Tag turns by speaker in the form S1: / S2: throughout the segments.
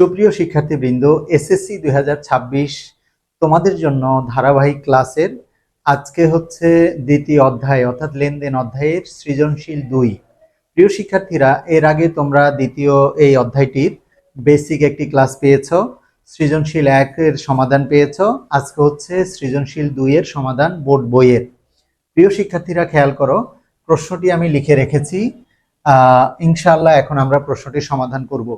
S1: সুপ্রিয় শিক্ষার্থীবৃন্দ এসএসসি দুই হাজার ছাব্বিশ তোমাদের জন্য ধারাবাহিক ক্লাসের আজকে হচ্ছে দ্বিতীয় অধ্যায়, অর্থাৎ লেনদেন অধ্যায়ের সৃজনশীল দুই। প্রিয় শিক্ষার্থীরা, এর আগে তোমরা দ্বিতীয় এই অধ্যায়টির বেসিক একটি ক্লাস পেয়েছ, সৃজনশীল একের সমাধান পেয়েছ, আজকে হচ্ছে সৃজনশীল দুইয়ের সমাধান বোর্ড বইয়ের। প্রিয় শিক্ষার্থীরা, খেয়াল করো, প্রশ্নটি আমি লিখে রেখেছি ইনশাআল্লাহ এখন আমরা প্রশ্নটির সমাধান করব।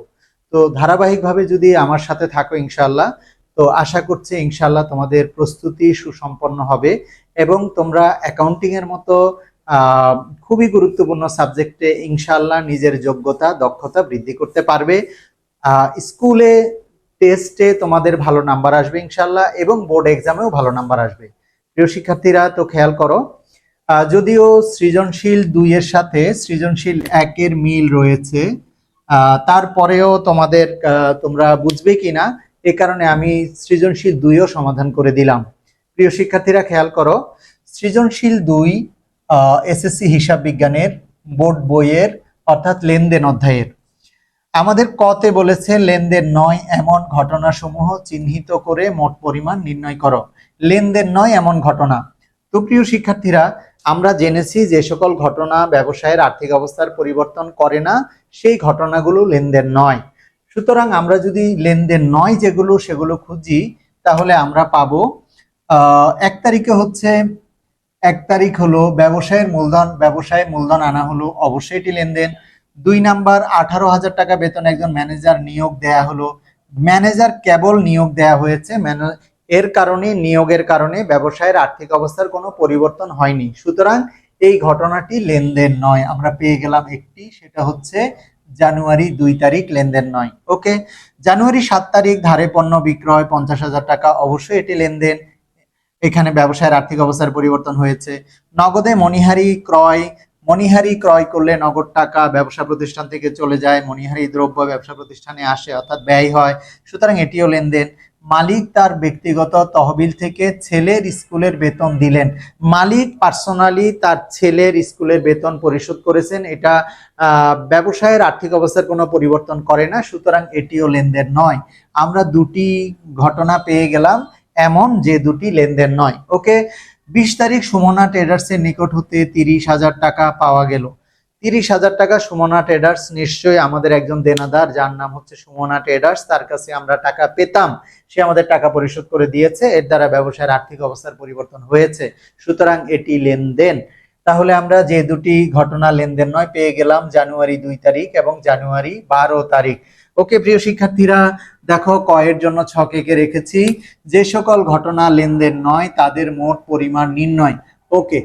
S1: তো ধারাবাহিকভাবে যদি আমার সাথে থাকো ইনশাল্লাহ তো আশা করছি ইনশাল্লাহ তোমাদের প্রস্তুতি সুসম্পন্ন হবে এবং তোমরা অ্যাকাউন্টিং এর মতো খুবই গুরুত্বপূর্ণ সাবজেক্টে ইনশাল্লাহ নিজের যোগ্যতা, দক্ষতা বৃদ্ধি করতে পারবে। স্কুলে টেস্টে তোমাদের ভালো নাম্বার আসবে ইনশাল্লাহ এবং বোর্ড এক্সামেও ভালো নাম্বার আসবে। প্রিয় শিক্ষার্থীরা, তো খেয়াল করো যদিও সৃজনশীল দুইয়ের সাথে সৃজনশীল একের মিল রয়েছে তারপরেও তোমাদের তোমরা বুঝবে কিনা, এ কারণে আমি সৃজনশীল দুইও সমাধান করে দিলাম। প্রিয় শিক্ষার্থীরা, খেয়াল করো, সৃজনশীল দুই এসএসসি হিসাব বিজ্ঞানের বোর্ড বইয়ের, অর্থাৎ লেনদেন অধ্যায়ের। আমাদের কতে বলেছে, লেনদেন নয় এমন ঘটনাসমূহ চিহ্নিত করে মোট পরিমাণ নির্ণয় করো। লেনদেন নয় এমন ঘটনা। তো প্রিয় শিক্ষার্থীরা আমরা জেনেছি যে সকল ঘটনা ব্যবসায়ের আর্থিক অবস্থার পরিবর্তন করে না, সেই ঘটনাগুলো লেনদেন নয়। সুতরাং আমরা যদি লেনদেন নয় যেগুলো, সেগুলো খুঁজি, তাহলে আমরা পাবো এক তারিখে হচ্ছে, এক তারিখ হলো ব্যবসায়ের মূলধন ব্যবসায় মূলধন আনা হলো, অবশ্যই এটি লেনদেন। দুই নাম্বার, আঠারো হাজার টাকা বেতন একজন ম্যানেজার নিয়োগ দেয়া হলো। ম্যানেজার কেবল নিয়োগ দেয়া হয়েছে এর কারণে, নিয়োগের কারণে ব্যবসায়ের আর্থিক অবস্থার কোনো পরিবর্তন হয়নি। সুতরাং এই ঘটনাটি লেনদেন নয়। আমরা পেয়ে গেলাম একটি, সেটা হচ্ছে জানুয়ারি দুই তারিখ লেনদেন নয়। ওকে? জানুয়ারি সাত তারিখ ধারে পণ্য বিক্রয় পঞ্চাশ হাজার টাকা। অবশ্যই এটি লেনদেন। এখানে ব্যবসায়ের আর্থিক অবস্থার পরিবর্তন হয়েছে। নগদে মণিহারি ক্রয় মণিহারি ক্রয় করলে নগদ টাকা ব্যবসা প্রতিষ্ঠান থেকে চলে যায়। মণিহারি দ্রব্য ব্যবসা প্রতিষ্ঠানে আসে, অর্থাৎ ব্যয় হয়। সুতরাং এটিও লেনদেন। মালিক তার ব্যক্তিগত তহবিল থেকে ছেলের স্কুলের বেতন দিলেন। মালিক পার্সোনালি তার ছেলের স্কুলের বেতন পরিশোধ করেছেন। এটা ব্যবসায়ের আর্থিক অবস্থার কোনো পরিবর্তন করে না, সুতরাং এটিও লেনদেন নয়। আমরা দুটি ঘটনা পেয়ে গেলাম, এমন যে দুটি লেনদেন নয়। ওকে, বিশ তারিখ সুমনা ট্রেডার্সের নিকট হতে তিরিশ হাজার টাকা পাওয়া গেল। তিরিশ হাজার টাকা সুমনা ট্রেডার্স, নিশ্চয়ই আমাদের একজন দেনাদার, যার নাম হচ্ছে সুমনা ট্রেডার্স, তার কাছে আমরা টাকা পেতাম। সে আমাদের টাকা পরিশোধ করে দিয়েছে, এর দ্বারা ব্যবসায়ের আর্থিক অবস্থার পরিবর্তন হয়েছে। সুতরাং এটি লেনদেন। তাহলে আমরা যে দুটি ঘটনা লেনদেন নয় পেয়ে গেলাম, জানুয়ারি দুই তারিখ এবং জানুয়ারি বারো তারিখ। ওকে, প্রিয় শিক্ষার্থীরা, দেখো, কয়ের জন্য ছক এঁকে রেখেছি। যে সকল ঘটনা লেনদেন নয়, তাদের মোট পরিমাণ নির্ণয়। ওকে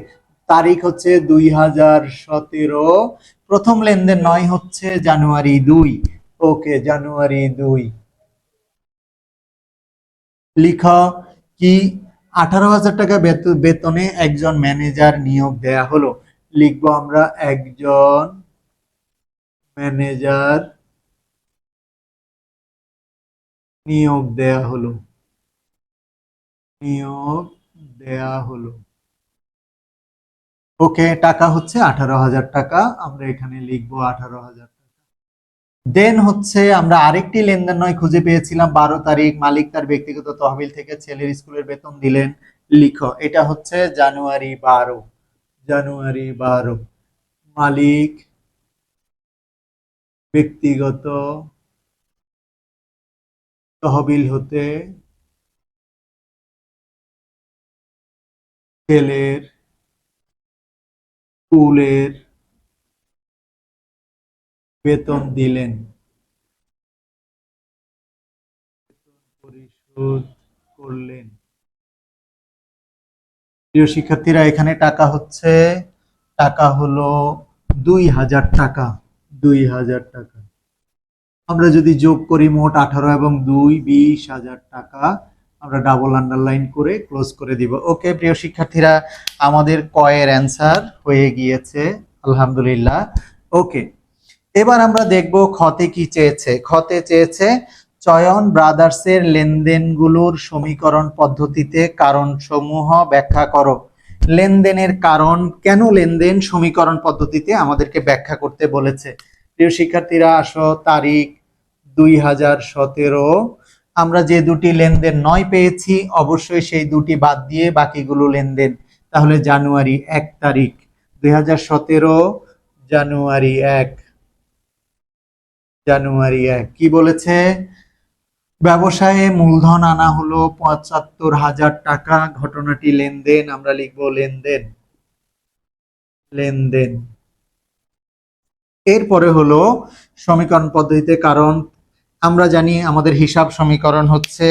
S1: তারিখ হচ্ছে দুই হাজার সতেরো। প্রথম লেনদেন নয় হচ্ছে জানুয়ারি দুই। ওকে, জানুয়ারি দুই। লিখ, কি আঠারো হাজার টাকা বেত- বেতনে একজন ম্যানেজার নিয়োগ দেয়া হলো? লিখব আমরা একজন ম্যানেজার নিয়োগ দেয়া হলো। নিয়োগ দেয়া হলো। ওকে, টাকা হচ্ছে আঠারো হাজার টাকা, আমরা এখানে লিখব আঠারো হাজার টাকা। দেন হচ্ছে আমরা আরেকটি লেনদেন নয় খুঁজে পেয়েছিলাম, বারো তারিখ, মালিক তার ব্যক্তিগত তহবিল থেকে ছেলের স্কুলের বেতন দিলেন, লিখো। এটা হচ্ছে জানুয়ারি বারো জানুয়ারি বারো। মালিক, ব্যক্তিগত তহবিল হতে ছেলের স্কুলের বেতন দিলেন। পরিশোধ করলেন। প্রিয় শিক্ষার্থীরা, এখানে টাকা হচ্ছে, টাকা হলো দুই হাজার টাকা, দুই হাজার টাকা। আমরা যদি যোগ করি মোট আঠারো এবং দুই, বিশ হাজার টাকা আমরা ডাবল আন্ডারলাইন করে ক্লোজ করে দিব। ওকে প্রিয় শিক্ষার্থীরা, আমাদের কয়ের অ্যান্সার হয়ে গিয়েছে, আলহামদুলিল্লাহ। ওকে এবার আমরা দেখব খতে কি চেয়েছে। খতে চেয়েছে, চয়ন ব্রাদার্সের লেনদেনগুলোর সমীকরণ পদ্ধতিতে কারণ সমূহ ব্যাখ্যা করো। লেনদেনের কারণ, কেন লেনদেন সমীকরণ পদ্ধতিতে আমাদেরকে ব্যাখ্যা করতে বলেছে? প্রিয় শিক্ষার্থীরা, আসো তারিখ দুই হাজার সতেরো। আমরা যে দুটি লেনদেন নয় পেয়েছি, অবশ্যই সেই দুটি বাদ দিয়ে বাকিগুলো লেনদেন। তাহলে জানুয়ারি এক তারিখ, দুই হাজার সতেরো, জানুয়ারি এক। জানুয়ারি এক। কি বলেছে? ব্যবসায়ে মূলধন আনা হলো পঁচাত্তর হাজার টাকা। ঘটনাটি লেনদেন, আমরা লিখব লেনদেন। লেনদেন। এরপরে হলো সমীকরণ পদ্ধতিতে কারণ আমরা জানি আমাদের হিসাব সমীকরণ হচ্ছে,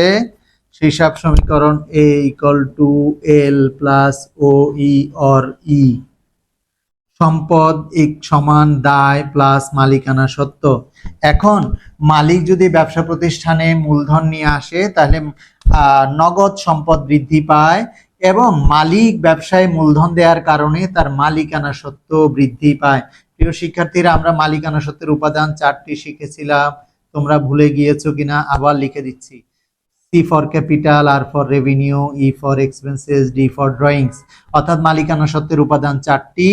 S1: হিসাব সমীকরণ A equal to L plus O E or E সম্পদ এক সমান দায় প্লাস মালিকানা সত্ত্ব এখন মালিক যদি ব্যবসা প্রতিষ্ঠানে মূলধন নিয়ে আসে, তাহলে নগদ সম্পদ বৃদ্ধি পায় এবং মালিক ব্যবসায় মূলধন দেওয়ার কারণে তার মালিকানা সত্ত্ব বৃদ্ধি পায়। প্রিয় শিক্ষার্থীরা, আমরা মালিকানা সত্ত্বের উপাদান চারটি শিখেছিলাম। তোমরা ভুলে গিয়েছো কিনা, আবার লিখে দিচ্ছি। C for capital R for revenue E for expenses D for drawings অর্থাৎ মালিকানা সত্ত্বের উপাদান চারটি,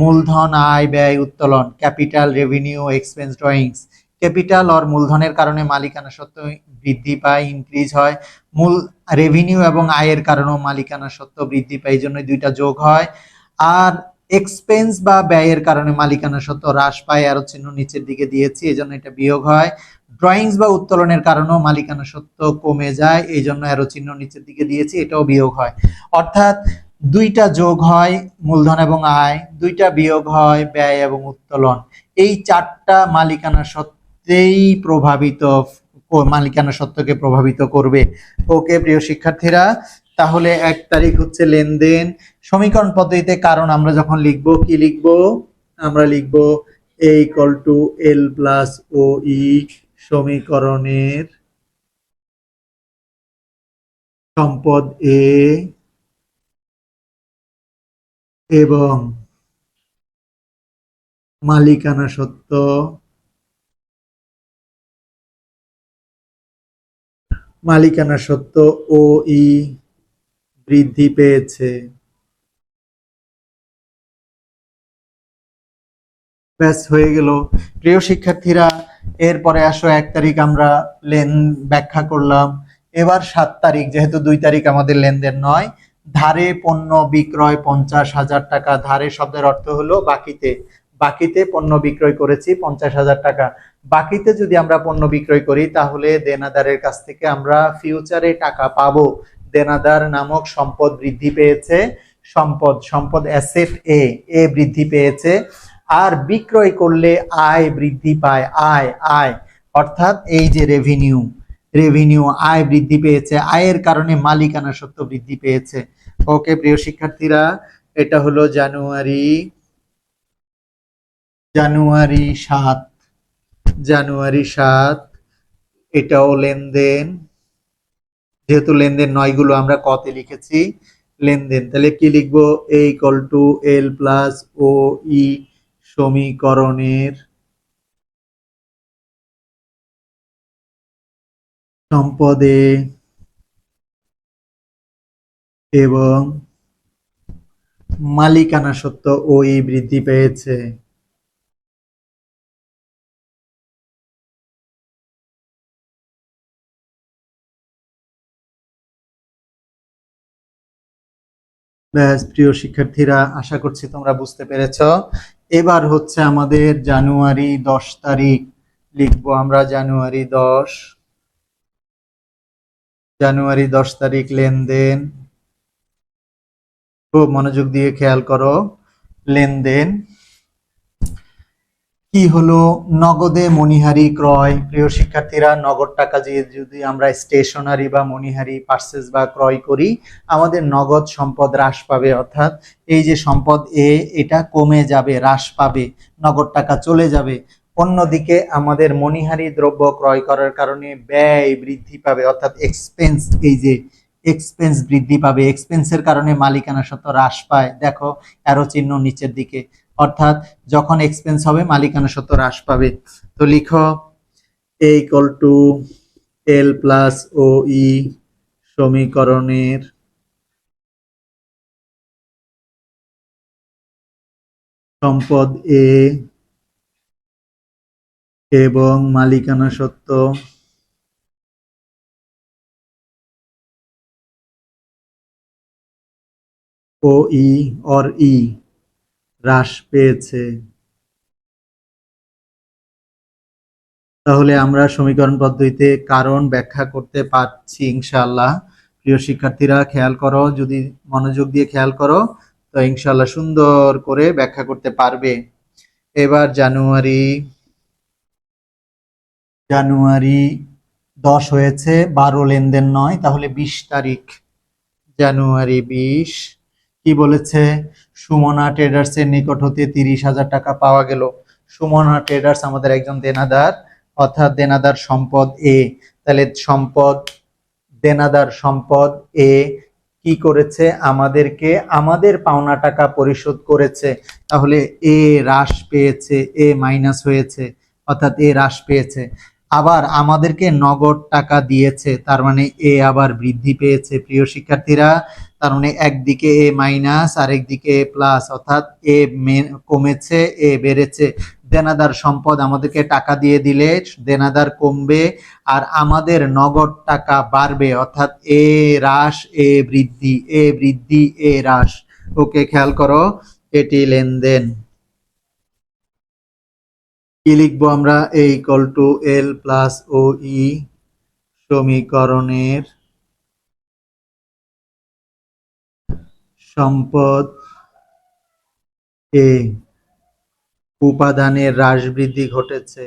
S1: মূলধন, আয়, ব্যয়, উত্তোলন capital revenue expense drawings capital or মূলধনের কারণে মালিকানা সত্ত্ব বৃদ্ধি পায় ইনক্রিজ হয়। মূল রেভিনিউ এবং আয়ের কারণেও মালিকানা সত্ত্ব বৃদ্ধি পায়, এই জন্য দুইটা যোগ হয়। আর এক্সপেন্স বা ব্যয়ের কারণে মালিকানা সত্ত্ব হ্রাস পায়, আরও চিহ্ন নিচের দিকে দিয়েছি এই জন্য এটা বিয়োগ হয়। ড্রয়িংস বা উত্তোলনের কারণেও মালিকানা সত্ত্ব কমে যায় এই জন্য অ্যারো চিহ্ন নিচের দিকে দিয়েছি, এটাও বিয়োগ হয়। অর্থাৎ দুইটা যোগ হয় মূলধন এবং আয়, দুইটা বিয়োগ হয় ব্যয় এবং উত্তোলন। এই চারটা মালিকানা সত্ত্বেই প্রভাবিত মালিকানা সত্ত্বকে প্রভাবিত করবে। ওকে, প্রিয় শিক্ষার্থীরা, তাহলে এক তারিখ হচ্ছে লেনদেন সমীকরণ পদ্ধতিতে কারণ আমরা যখন লিখব, কি লিখব? আমরা লিখব A equal to L plus O E সমীকরণের সম্পদ এ এবং মালিকানা সত্ত্ব মালিকানা সত্ত্ব ও ই বৃদ্ধি পেয়েছে। ব্যাস, হয়ে গেল। প্রিয় শিক্ষার্থীরা, এরপরে আসো, এক তারিখ আমরা লেন ব্যাখ্যা করলাম। এবার সাত তারিখ, যেহেতু দুই তারিখ আমাদের লেনদেন নয়, ধারে পণ্য বিক্রয় পঞ্চাশ হাজার টাকা। ধারে শব্দের অর্থ হলো বাকিতে। বাকিতে পণ্য বিক্রয় করেছি পঞ্চাশ হাজার টাকা। বাকিতে যদি আমরা পণ্য বিক্রয় করি, তাহলে দেনাদারের কাছ থেকে আমরা ফিউচারে টাকা পাবো। দেনাদার নামক সম্পদ বৃদ্ধি পেয়েছে। সম্পদ সম্পদ অ্যাসেট এ এ বৃদ্ধি পেয়েছে। আর বিক্রয় করলে আয় বৃদ্ধি পায়, আয় আয়। অর্থাৎ এই যে রেভিনিউ রেভিনিউ আয় বৃদ্ধি পেয়েছে, আয়ের কারণে মালিকানা সত্ত্ব বৃদ্ধি পেয়েছে। ওকে প্রিয় শিক্ষার্থীরা, এটা হলো জানুয়ারি জানুয়ারি সাত জানুয়ারি সাত, এটাও লেনদেন। যেহেতু লেনদেন নয়গুলো আমরা কতে লিখেছি, লেনদেন। তাহলে কি লিখব? A equal to L plus O E সমীকরণের সম্পদে এবং মালিকানা সত্ত্ব ও ই বৃদ্ধি পেয়েছে। ব্যাস, প্রিয় শিক্ষার্থীরা, আশা করছি তোমরা বুঝতে পেরেছ এবার হচ্ছে আমাদের জানুয়ারি দশ তারিখ। লিখব আমরা জানুয়ারি দশ। জানুয়ারি দশ তারিখ লেনদেন। খুব মনোযোগ দিয়ে খেয়াল করো। লেনদেন। কি হলো? নগদে মণিহারি ক্রয়। প্রিয় শিক্ষার্থীরা, নগদ টাকা দিয়ে যদি আমরা স্টেশনারি বা মণিহারি পার্সেস বা ক্রয় করি, আমাদের নগদ সম্পদ হ্রাস পাবে। অর্থাৎ এই যে সম্পদ এ, এটা কমে যাবে, হ্রাস পাবে, নগদ টাকা চলে যাবে। অন্যদিকে আমাদের মণিহারি দ্রব্য ক্রয় করার কারণে ব্যয় বৃদ্ধি পাবে। অর্থাৎ এক্সপেন্স এই যে এক্সপেন্স বৃদ্ধি পাবে। এক্সপেন্সের কারণে মালিকানা সত্ত্ব হ্রাস পায়। দেখো অ্যারো চিহ্ন নিচের দিকে। অর্থাৎ যখন এক্সপেন্স হবে, মালিকানা সত্ত্ব হ্রাস পাবে। তো লিখো A equal to L plus O E সমীকরণের সম্পদ এ এবং মালিকানা সত্ত্ব ও ই অর ই হ্রাস পেয়েছে। তাহলে আমরা সমীকরণ পদ্ধতিতে কারণ ব্যাখ্যা করতে পারছি ইনশাআল্লাহ। প্রিয় শিক্ষার্থীরা, খেয়াল করো, যদি মনোযোগ দিয়ে খেয়াল করো, তো ইনশাআল্লাহ সুন্দর করে ব্যাখ্যা করতে পারবে। এবার জানুয়ারি জানুয়ারি দশ হয়েছে, বারো লেনদেন নয়, তাহলে বিশ তারিখ। জানুয়ারি বিশ কি বলেছে? সুমনা ট্রেডার্সের নিকট হতে তিরিশ হাজার টাকা পাওয়া গেল। সুমনা ট্রেডার্স আমাদের একজন দেনাদার, অর্থাৎ দেনাদার সম্পদ এ। তাহলে সম্পদ, দেনাদার সম্পদ এ কি করেছে? আমাদেরকে, আমাদের পাওনা টাকা পরিশোধ করেছে। তাহলে এ হ্রাস পেয়েছে, এ মাইনাস হয়েছে, অর্থাৎ এ হ্রাস পেয়েছে। আবার আমাদেরকে নগদ টাকা দিয়েছে, তার মানে এ আবার বৃদ্ধি পেয়েছে। প্রিয় শিক্ষার্থীরা, তার মানে একদিকে এ মাইনাস, আরেকদিকে এ প্লাস, অর্থাৎ এ কমেছে, এ বেড়েছে। দেনাদার সম্পদ আমাদেরকে টাকা দিয়ে দিলে, দেনাদার কমবে আর আমাদের নগদ টাকা বাড়বে, অর্থাৎ এ হ্রাস, এ বৃদ্ধি এ বৃদ্ধি, এ হ্রাস। ওকে, খেয়াল করো, এটি লেনদেন। কি লিখব আমরা A equal to L plus O E সমীকরণের সম্পদ এ উপাদানের হ্রাস বৃদ্ধি ঘটেছে।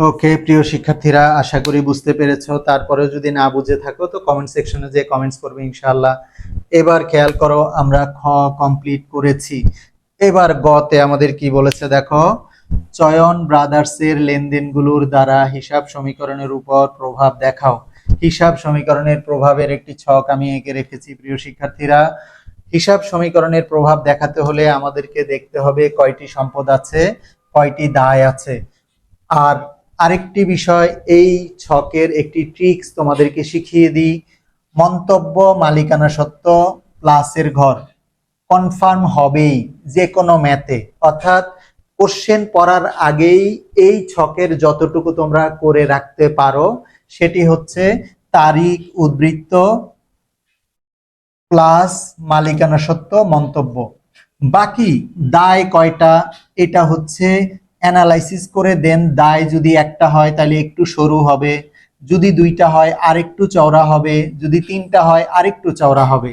S1: ওকে, প্রিয় শিক্ষার্থীরা, আশা করি বুঝতে পেরেছ। তারপরে যদি না বুঝে থাকো, তো কমেন্ট সেকশনে যে কমেন্টস করবে ইনশাআল্লাহ। এবার খেয়াল করো, আমরা খ কমপ্লিট করেছি। এবার গতে আমাদের কি বলেছে দেখো, চয়ন ব্রাদার্সের লেনদেনগুলোর দ্বারা হিসাব সমীকরণের উপর প্রভাব দেখাও। হিসাব সমীকরণের প্রভাবের একটি ছক আমি এঁকে রেখেছি, প্রিয় শিক্ষার্থীরা। হিসাব সমীকরণের প্রভাব দেখাতে হলে আমাদেরকে দেখতে হবে কয়টি সম্পদ আছে, কয়টি দায় আছে। আর আরেকটি বিষয়, এই ছকের একটি ট্রিক্স তোমাদেরকে শিখিয়ে দিই। মন্তব্য মালিকানা সত্ত্ব প্লাসের ঘর। কনফার্ম হবেই যে কোনো ম্যাথে অর্থাৎ কোশ্চেন পড়ার আগেই এই ছকের যতটুকু তোমরা করে রাখতে পারো, সেটি হচ্ছে তারিখ, উদ্বৃত্ত প্লাস মালিকানা সত্ত্ব মন্তব্য। বাকি দায় কয়টা? এটা হচ্ছে অ্যানালাইসিস করে দেন, দায় যদি একটা হয় তাহলে একটু সরু হবে, যদি দুইটা হয় আরেকটু চওড়া হবে, যদি তিনটা হয় আরেকটু চওড়া হবে।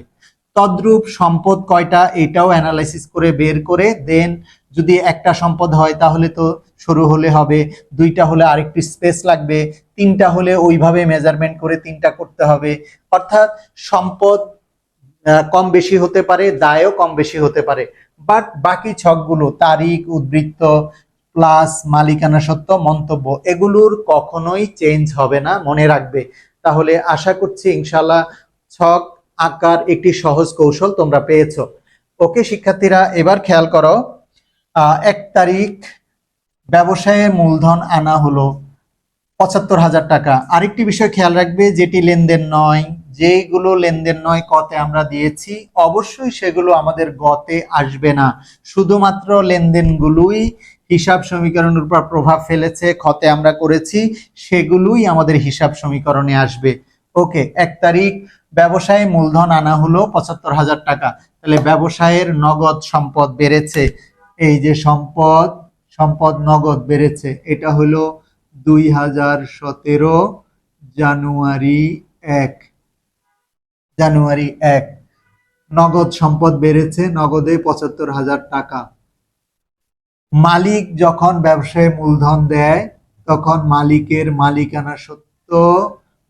S1: তদ্রূপ সম্পদ কয়টা এটাও অ্যানালাইসিস করে বের করে দেন, যদি একটা সম্পদ হয় তাহলে তো সরু হলে হবে, দুইটা হলে আরেকটু স্পেস লাগবে, তিনটা হলে ওইভাবে মেজারমেন্ট করে তিনটা করতে হবে। অর্থাৎ সম্পদ কম বেশি হতে পারে, দায়ও কম বেশি হতে পারে। বাট বাকি ছকগুলো, তারিখ, উদ্বৃত্ত প্লাস মালিকানা সত্ত্ব মন্তব্য এগুলোর কখনোই চেঞ্জ হবে না, মনে রাখবে। তাহলে আশা করছি ইনশাল্লাহ ছক আঁকার একটি সহজ কৌশল তোমরা পেয়েছ। ওকে, শিক্ষার্থীরা, এবার খেয়াল করো এক তারিখ ব্যবসায়ে মূলধন আনা হলো পঁচাত্তর হাজার টাকা। আরেকটি বিষয় খেয়াল রাখবে, যেটি লেনদেন নয়, যেগুলো লেনদেন নয় কতে আমরা দিয়েছি, অবশ্যই সেগুলো আমাদের গতে আসবে না। শুধুমাত্র লেনদেনগুলোই হিসাব সমীকরণের উপর প্রভাব ফেলেছে, ক্ষতে আমরা করেছি, সেগুলোই আমাদের হিসাব সমীকরণে আসবে। ওকে এক তারিখ, ব্যবসায় মূলধন আনা হলো পঁচাত্তর হাজার টাকা। তাহলে ব্যবসায়ের নগদ সম্পদ বেড়েছে। এই যে সম্পদ সম্পদ নগদ বেড়েছে, এটা হলো দুই হাজার সতেরো জানুয়ারি এক। জানুয়ারি এক। নগদ সম্পদ বেড়েছে, নগদে পঁচাত্তর হাজার টাকা। মালিক যখন ব্যবসায় মূলধন দেয়, তখন মালিকের মালিকানা সত্য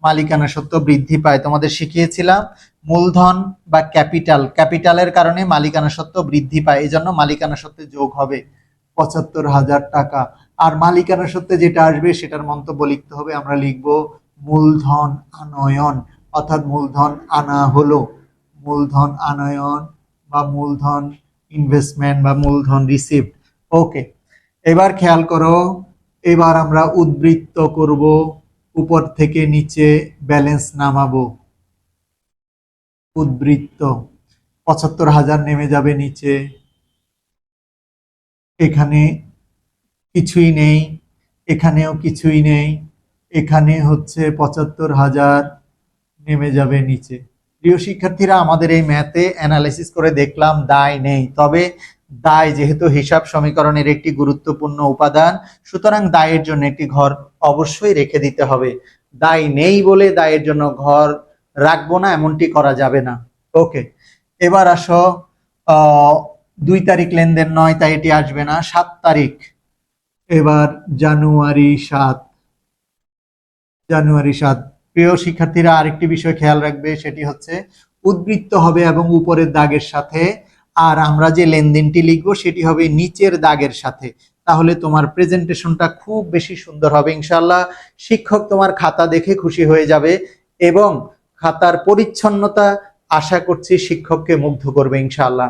S1: মালিকানা সত্য বৃদ্ধি পায়। তোমাদের শিখিয়েছিলাম, মূলধন বা ক্যাপিটাল, ক্যাপিটালের কারণে মালিকানা সত্য বৃদ্ধি পায়। এই জন্য মালিকানা সত্ত্বে যোগ হবে পঁচাত্তর হাজার টাকা। আর মালিকানা সত্ত্বে যেটা আসবে, সেটার মন্তব্য লিখতে হবে। আমরা লিখব, মূলধন আনয়ন, অর্থাৎ মূলধন আনা হলো। মূলধন আনয়ন বা মূলধন ইনভেস্টমেন্ট বা মূলধন রিসিভড ওকে এবার খেয়াল করো, এবার আমরা উদ্বৃত্ত করব, উপর থেকে নিচে ব্যালেন্স নামাবো। উদ্বৃত্ত, পঁচাত্তর হাজার নেমে যাবে নিচে। এখানে কিছুই নেই, এখানেও কিছুই নেই, এখানে হচ্ছে পঁচাত্তর হাজার নেমে যাবে নিচে। প্রিয় শিক্ষার্থীরা, আমাদের এই ম্যাথে অ্যানালাইসিস করে দেখলাম, দায় নেই। তবে দায় যেহেতু হিসাব সমীকরণের একটি গুরুত্বপূর্ণ উপাদান, সুতরাং দায়ের জন্য একটি ঘর অবশ্যই রেখে দিতে হবে। দায় নেই বলে দায়ের জন্য ঘর রাখব না, এমনটি করা যাবে না। ওকে, এবার আসো দুই তারিখ লেনদেন নয়, তাই এটি আসবে না, সাত তারিখ। এবার জানুয়ারি সাত জানুয়ারি সাত। প্রিয় শিক্ষার্থীরা, আরেকটি বিষয় খেয়াল রাখবে, সেটি হচ্ছে উদ্বৃত্ত হবে এবং উপরের দাগের সাথে আর আমরা যে লেনদেনটি লিখব সেটি হবে নিচের দাগের সাথে। তাহলে তোমার প্রেজেন্টেশনটা খুব বেশি সুন্দর হবে ইনশাল্লাহ শিক্ষক তোমার খাতা দেখে খুশি হয়ে যাবে এবং খাতার পরিচ্ছন্নতা আশা করছি শিক্ষককে মুগ্ধ করবে, ইনশাআল্লাহ।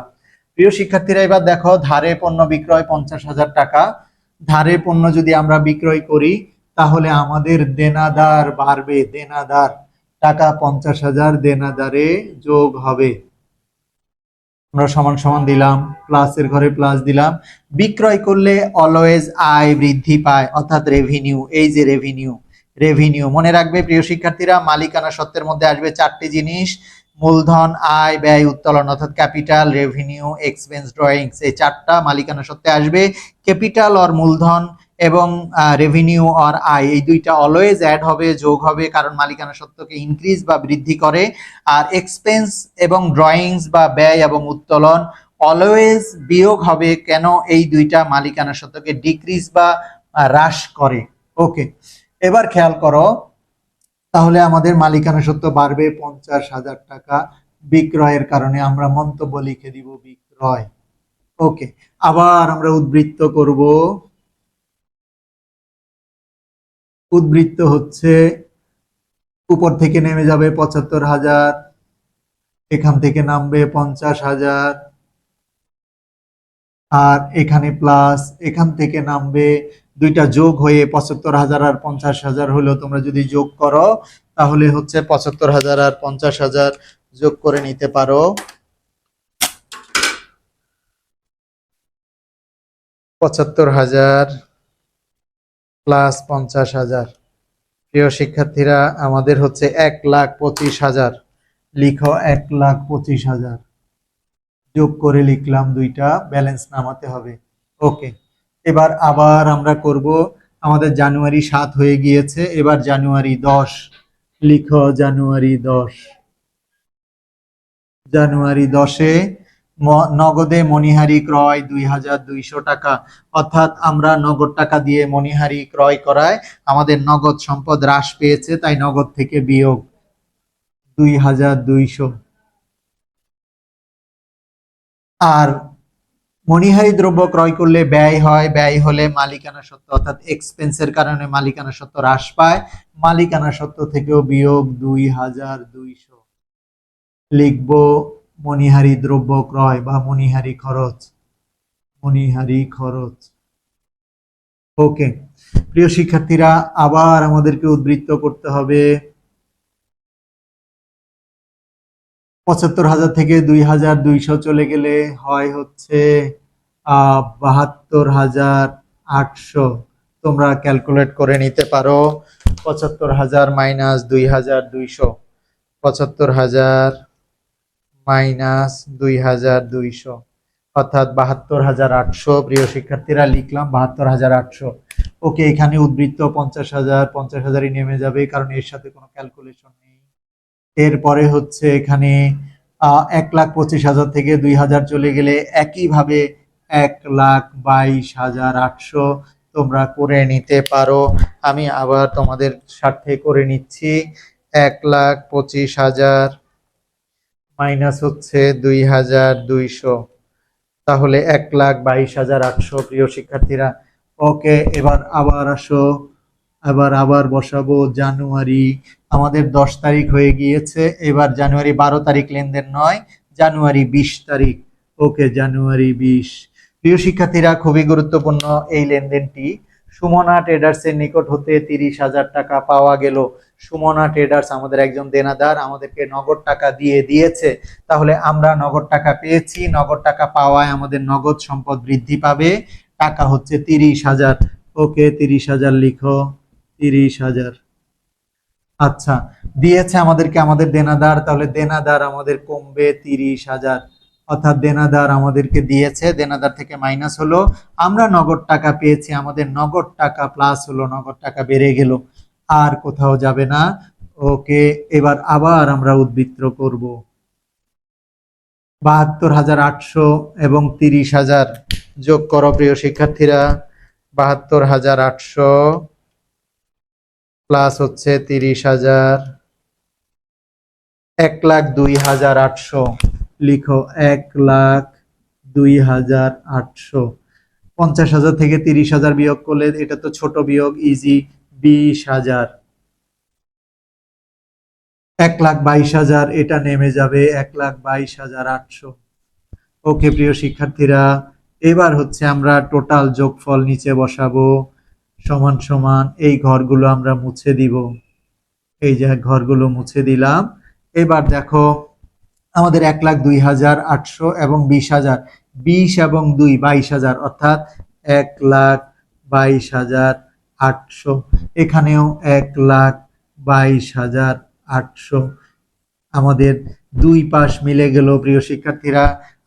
S1: প্রিয় শিক্ষার্থীরা, এবার দেখো, ধারে পণ্য বিক্রয় পঞ্চাশ হাজার টাকা। ধারে পণ্য যদি আমরা বিক্রয় করি, তাহলে আমাদের দেনাদার বাড়বে, দেনাদার। টাকা পঞ্চাশ হাজার দেনাদারে যোগ হবে। আমরা সমান সমান দিলাম প্লাসের ঘরে প্লাস দিলাম। বিক্রয় করলে অলওয়েজ আয় বৃদ্ধি পায়, অর্থাৎ রেভিনিউ এই যে রেভিনিউ রেভিনিউ মনে রাখবে, প্রিয় শিক্ষার্থীরা, মালিকানা সত্ত্বের মধ্যে আসবে চারটি জিনিস, মূলধন, আয়, ব্যয়, উত্তোলন, অর্থাৎ ক্যাপিটাল রেভিনিউ এক্সপেন্স ড্রয়িংস এই চারটা মালিকানা সত্ত্বে আসবে। ক্যাপিটাল অর মূলধন এবং রেভিনিউ অর আয়, এই দুইটা অলওয়েজ অ্যাড হবে, যোগ হবে, কারণ মালিকানা সত্ত্বকে ইনক্রিজ বা বৃদ্ধি করে। আর এক্সপেন্স এবং ড্রয়িংস বা ব্যয় এবং উত্তোলন অলওয়েজ বিয়োগ হবে কেন এই দুইটা মালিকানা সত্ত্বকে ডিক্রিজ বা হ্রাস করে। ওকে এবার খেয়াল করো, তাহলে আমাদের মালিকানা সত্ত্ব বাড়বে পঞ্চাশ হাজার টাকা বিক্রয়ের কারণে। আমরা মন্তব্য লিখে দিব বিক্রয়। ওকে আবার আমরা উদ্বৃত্ত করব। উদ্বৃত্ত হচ্ছে, উপর থেকে নেমে যাবে পঁচাত্তর হাজার, এখান থেকে নামবে পঞ্চাশ হাজার, আর এখানে প্লাস এখান থেকে নামবে, দুইটা যোগ হয়ে পঁচাত্তর হাজার আর পঞ্চাশ হাজার হলো, তোমরা যদি যোগ করো, তাহলে হচ্ছে পঁচাত্তর হাজার আর পঞ্চাশ হাজার যোগ করে নিতে পারো। পঁচাত্তর হাজার প্লাস পঞ্চাশ হাজার। প্রিয় শিক্ষার্থীরা, আমাদের হচ্ছে এক লাখ পঁচিশ হাজার। লিখো এক লাখ পঁচিশ হাজার। যোগ করে লিখলাম দুইটা, ব্যালেন্স নামাতে হবে। ওকে, এবার আবার আমরা করব। আমাদের জানুয়ারি সাত হয়ে গিয়েছে, এবার জানুয়ারি দশ। লিখো জানুয়ারি দশ। জানুয়ারি দশে নগদে মণিহারি ক্রয় দুই হাজার দুইশো টাকা। অর্থাৎ আমরা নগদ টাকা দিয়ে মণিহারি ক্রয় করায় আমাদের নগদ সম্পদ হ্রাস পেয়েছে, তাই নগদ থেকে বিয়োগ দুই হাজার দুইশো। আর মণিহারি দ্রব্য ক্রয় করলে ব্যয় হয়, ব্যয় হলে মালিকানা সত্ত্ব, অর্থাৎ এক্সপেন্সের কারণে মালিকানা সত্ত্ব হ্রাস পায়। মালিকানা সত্ত্ব থেকেও বিয়োগ দুই হাজার দুইশো। লিখব মণিহারি দ্রব্য ক্রয় বা মণিহারি খরচ। মণিহারি খরচ। ওকে, প্রিয় শিক্ষার্থীরা, আবার আমাদেরকে উদ্বৃত্ত করতে হবে পঁচাত্তর হাজার থেকে দুই হাজার দুইশো চলে গেলে হয় হচ্ছে বাহাত্তর হাজার আটশো। তোমরা ক্যালকুলেট করে নিতে পারো, পঁচাত্তর হাজার মাইনাস দুই হাজার দুইশো। পঁচাত্তর হাজার মাইনাস দুই হাজার দুইশো। অর্থাৎ বাহাত্তর হাজার আটশো। প্রিয় শিক্ষার্থীরা, লিখলাম বাহাত্তর হাজার আটশো। ওকে, এখানে উদ্বৃত্ত পঞ্চাশ হাজার। পঞ্চাশ হাজারই নেমে যাবে, কারণ এর সাথে কোনো ক্যালকুলেশন নেই। এরপরে হচ্ছে এখানে এক লাখ পঁচিশ হাজার থেকে দুই হাজার চলে গেলে একইভাবে এক লাখ বাইশ হাজার আটশো তোমরা করে নিতে পারো। আমি আবার তোমাদের স্বার্থে করে নিচ্ছি। এক লাখ পঁচিশ হাজার মাইনাস হচ্ছে দুই হাজার দুইশো। তাহলে এক লাখ বাইশ হাজার আটশো। প্রিয় শিক্ষার্থীরা, ওকে, এবার আবার আসো। এবার আবার বসাবো জানুয়ারি। আমাদের দশ তারিখ হয়ে গিয়েছে। এবার জানুয়ারি বারো তারিখ লেনদেন নয়, জানুয়ারি বিশ তারিখ। ওকে, জানুয়ারি বিশ। প্রিয় শিক্ষার্থীরা, খুবই গুরুত্বপূর্ণ এই লেনদেনটি। সুমনা ট্রেডার্সের নিকট হতে তিরিশ হাজার টাকা পাওয়া গেল। সুমনা ট্রেডার্স আমাদের একজন দেনাদার, আমাদেরকে নগদ টাকা দিয়ে দিয়েছে, তাহলে আমরা নগদ টাকা পেয়েছি। নগদ টাকা পাওয়ায় আমাদের নগদ সম্পদ বৃদ্ধি পাবে। টাকা হচ্ছে তিরিশ হাজার। ওকে, তিরিশ হাজার লিখো। তিরিশ হাজার। আচ্ছা দিয়েছে আমাদেরকে আমাদের দেনাদার, তাহলে দেনাদার আমাদের কমবে তিরিশ হাজার। অর্থাৎ দেনাদার আমাদেরকে দিয়েছে, দেনাদার থেকে মাইনাস হলো। আমরা নগদ টাকা পেয়েছি, আমাদের নগদ টাকা প্লাস হলো, নগদ টাকা বেড়ে গেল। আর কোথাও যাবে না। ওকে, এবার আবার আমরা উদ্বৃত্ত করব। বাহাত্তর হাজার আটশো এবং তিরিশ হাজার। যোগ করো প্রিয় শিক্ষার্থীরা, বাহাত্তর হাজার আটশো প্লাস হচ্ছে তিরিশ হাজার। এক লাখ দুই হাজার আটশো। লিখো, এক লাখ দুই হাজার আটশো। পঞ্চাশ হাজার থেকে তিরিশ হাজার বিয়োগ করলে এটা তো ছোট বিয়োগ ইজি বিশ হাজার। এক লাখ বাইশ হাজার, এটা নেমে যাবে এক লাখ বাইশ হাজার আটশো। ওকে, প্রিয় শিক্ষার্থীরা, এবার হচ্ছে আমরা টোটাল যোগফল নিচে বসাবো। সমান সমান এই ঘরগুলো আমরা মুছে দিব। এই যে ঘরগুলো মুছে দিলাম। এবার দেখো, আমাদের এক লাখ দুই হাজার আটশো এবং বিশ হাজার। বিশ এবং দুই, বাইশ হাজার, অর্থাৎ এক লাখ বাইশ হাজার। আটশো। এখানেও এক লাখ বাইশ হাজার আটশো। আমাদের দুই পাশ মিলে গেল, প্রিয় শিক্ষার্থীরা।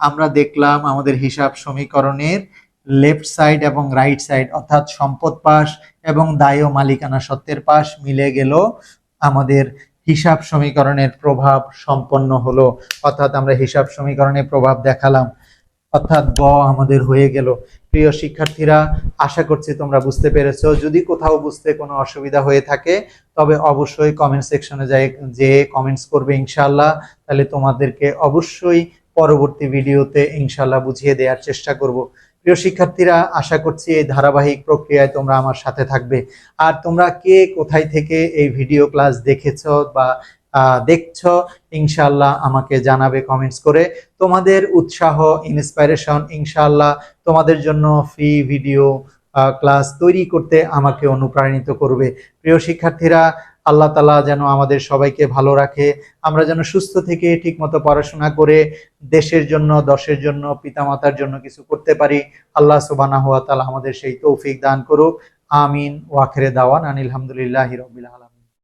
S1: আমরা দেখলাম আমাদের হিসাব সমীকরণের লেফট সাইড এবং রাইট সাইড অর্থাৎ সম্পদ পাশ এবং দায় মালিকানা সত্ত্বের পাশ মিলে গেল। আমাদের হিসাব সমীকরণের প্রভাব সম্পন্ন হলো। অর্থাৎ আমরা হিসাব সমীকরণের প্রভাব দেখালাম। অর্থাৎ গ আমাদের হয়ে গেল। প্রিয় শিক্ষার্থীরা, আশা করছি তোমরা বুঝতে পেরেছ। যদি কোথাও বুঝতে কোনো অসুবিধা হয়ে থাকে, তবে অবশ্যই কমেন্ট সেকশনে যাই যে কমেন্টস করবে ইনশাল্লাহ তাহলে তোমাদেরকে অবশ্যই পরবর্তী ভিডিওতে ইনশাল্লাহ বুঝিয়ে দেওয়ার চেষ্টা করব। প্রিয় শিক্ষার্থীরা, আশা করছি এই ধারাবাহিক প্রক্রিয়ায় তোমরা আমার সাথে থাকবে। আর তোমরা কে কোথায় থেকে এই ভিডিও ক্লাস দেখেছ বা দেখছ ইনশাল্লাহ আমাকে জানাবে কমেন্টস করে। তোমাদের উৎসাহ ইন্সপাইরেশন ইনশাল্লাহ তোমাদের জন্য ফ্রি ভিডিও ক্লাস তৈরি করতে আমাকে অনুপ্রাণিত করবে। প্রিয় শিক্ষার্থীরা, আল্লাহ তালা যেন আমাদের সবাইকে ভালো রাখে। আমরা যেন সুস্থ থেকে ঠিকমতো পড়াশোনা করে দেশের জন্য, দশের জন্য, পিতামাতার জন্য কিছু করতে পারি। আল্লাহ সুবানা হাত আমাদের সেই তৌফিক দান করুক। আমিন। ওয়াখেরে দাওয়ান আনিল হামদুলিল্লাহ রবিল আলম